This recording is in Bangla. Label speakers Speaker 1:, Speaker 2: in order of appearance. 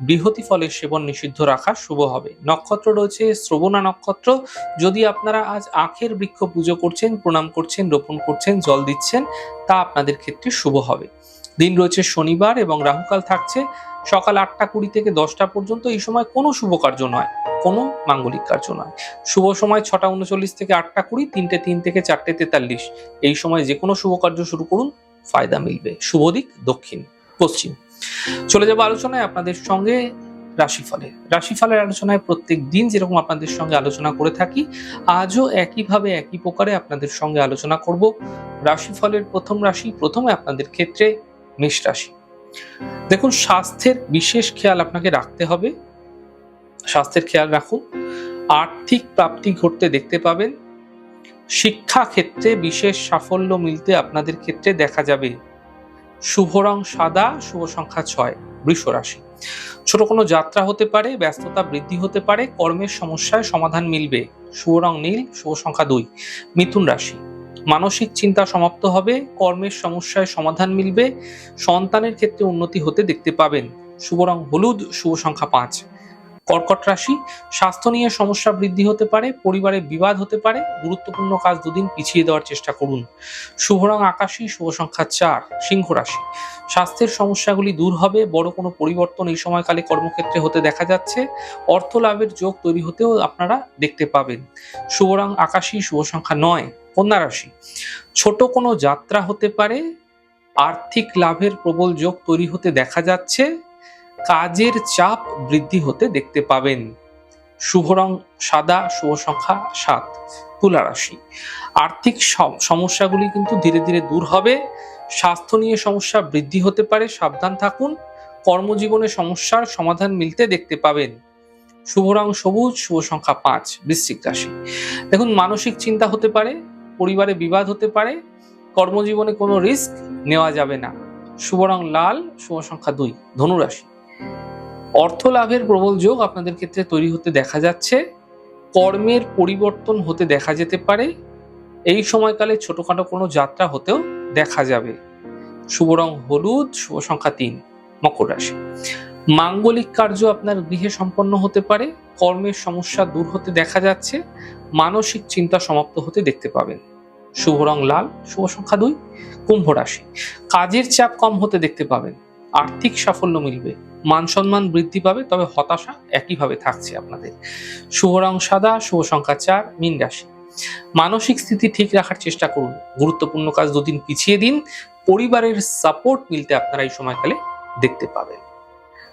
Speaker 1: বৃহতি ফলের সেবন নিষিদ্ধ রাখা শুভ হবে। নক্ষত্র রয়েছে শ্রবণা নক্ষত্র। যদি আপনারা আজ আখের বৃক্ষ পুজো করছেন, প্রণাম করছেন, রোপণ করছেন, জল দিচ্ছেন, তা আপনাদের ক্ষেত্রে শুভ হবে। দিন রয়েছে শনিবার এবং রাহুকাল থাকছে। সকাল আটটা কুড়ি থেকে দশটা পর্যন্ত এই সময় কোনো শুভ কার্য নয়, কোনো মাঙ্গলিক কার্য নয়। শুভ সময় ছটা উনচল্লিশ থেকে আটটা কুড়ি, তিনটে তিন থেকে চারটে তেতাল্লিশ। এই সময় যে কোনো শুভ কার্য শুরু করুন, ফায়দা মিলবে। শুভ দিক দক্ষিণ, পশ্চিম। চলে যাব আলোচনায় আপনাদের সঙ্গে রাশিফলে। রাশিফলের আলোচনায় প্রত্যেক দিন যেরকম আপনাদের সঙ্গে আলোচনা করে থাকি, আজও একইভাবে একই প্রকারে আপনাদের সঙ্গে আলোচনা করব। রাশিফলের প্রথম রাশি, প্রথমে আপনাদের ক্ষেত্রে মেষ রাশি। দেখুন, স্বাস্থ্যের বিশেষ খেয়াল আপনাকে রাখতে হবে। স্বাস্থ্যের খেয়াল রাখুন। আর্থিক প্রাপ্তি ঘটতে দেখতে পাবেন। শিক্ষা ক্ষেত্রে বিশেষ সাফল্য মিলতে আপনাদের ক্ষেত্রে দেখা যাবে। শুভ রং সাদা, শুভ সংখ্যা ছয়, বৃষ রাশি। ছোট কোনো যাত্রা হতে পারে, ব্যস্ততা বৃদ্ধি হতে পারে, কর্মের সমস্যায় সমাধান মিলবে। শুভ রং নীল, শুভ সংখ্যা দুই, মিথুন রাশি। মানসিক চিন্তা সমাপ্ত হবে, কর্মের সমস্যায় সমাধান মিলবে, সন্তানের ক্ষেত্রে উন্নতি হতে দেখতে পাবেন। শুভ রং হলুদ, শুভ সংখ্যা পাঁচ কর্কট রাশি, স্বাস্থ্য নিয়ে সমস্যা বৃদ্ধি হতে পারে, পরিবারে বিবাদ হতে পারে, গুরুত্বপূর্ণ কাজ দুদিন পিছিয়ে দেওয়ার চেষ্টা করুন। শুভ রং আকাশী, শুভ সংখ্যা চার, সিংহ রাশি। স্বাস্থ্যের সমস্যাগুলি দূর হবে, বড় কোনো পরিবর্তন এই সময়কালে কর্মক্ষেত্রে হতে দেখা যাচ্ছে। অর্থ লাভের যোগ তৈরি হতেও আপনারা দেখতে পাবেন। শুভ রং আকাশী, শুভ সংখ্যা নয়, কন্যা রাশি। ছোট কোনো যাত্রা হতে পারে, আর্থিক লাভের প্রবল যোগ তৈরি হতে দেখা যাচ্ছে। কাজের চাপ বৃদ্ধি হতে দেখতে পাবেন। শুভ রং সাদা, শুভ সংখ্যা সাত, তুলা রাশি। আর্থিক সম- সমস্যাগুলি কিন্তু ধীরে ধীরে দূর হবে। স্বাস্থ্য নিয়ে সমস্যা বৃদ্ধি হতে পারে, সাবধান থাকুন। কর্মজীবনে সমস্যার সমাধান মিলতে দেখতে পাবেন। শুভ রং সবুজ, শুভ সংখ্যা পাঁচ, বৃশ্চিক রাশি। দেখুন, মানসিক চিন্তা হতে পারে, পরিবারে বিবাদ হতে পারে, কর্মজীবনে কোনো রিস্ক নেওয়া যাবে না। শুভ রং লাল, শুভ সংখ্যা দুই ধনুরাশি অর্থ লাভের প্রবল যোগ আপনাদের ক্ষেত্রে তৈরি হতে দেখা যাচ্ছে। কর্মের পরিবর্তন হতে দেখা যেতে পারে। এই সময়কালে ছোটখাটো কোনো যাত্রা হতেও দেখা যাবে। শুভ রং হলুদ, শুভ সংখ্যা তিন, মকর রাশি। মাঙ্গলিক কার্য আপনার গৃহে সম্পন্ন হতে পারে। কর্মের সমস্যা দূর হতে দেখা যাচ্ছে। মানসিক চিন্তা সমাপ্ত হতে দেখতে পাবেন। শুভ রং লাল, শুভ সংখ্যা দুই, কুম্ভ রাশি। কাজের চাপ কম হতে দেখতে পাবেন। আর্থিক সাফল্য মিলবে। মান সম্মান বৃদ্ধি পাবে, তবে হতাশা একইভাবে থাকছে আপনাদের। শুভ রং সাদা, শুভ সংখ্যা চার, মীন রাশি। মানসিক স্থিতি ঠিক রাখার চেষ্টা করুন। গুরুত্বপূর্ণ কাজ দুদিন পিছিয়ে দিন। পরিবারের সাপোর্ট মিলতে আপনারা এই সময়কালে দেখতে পাবেন।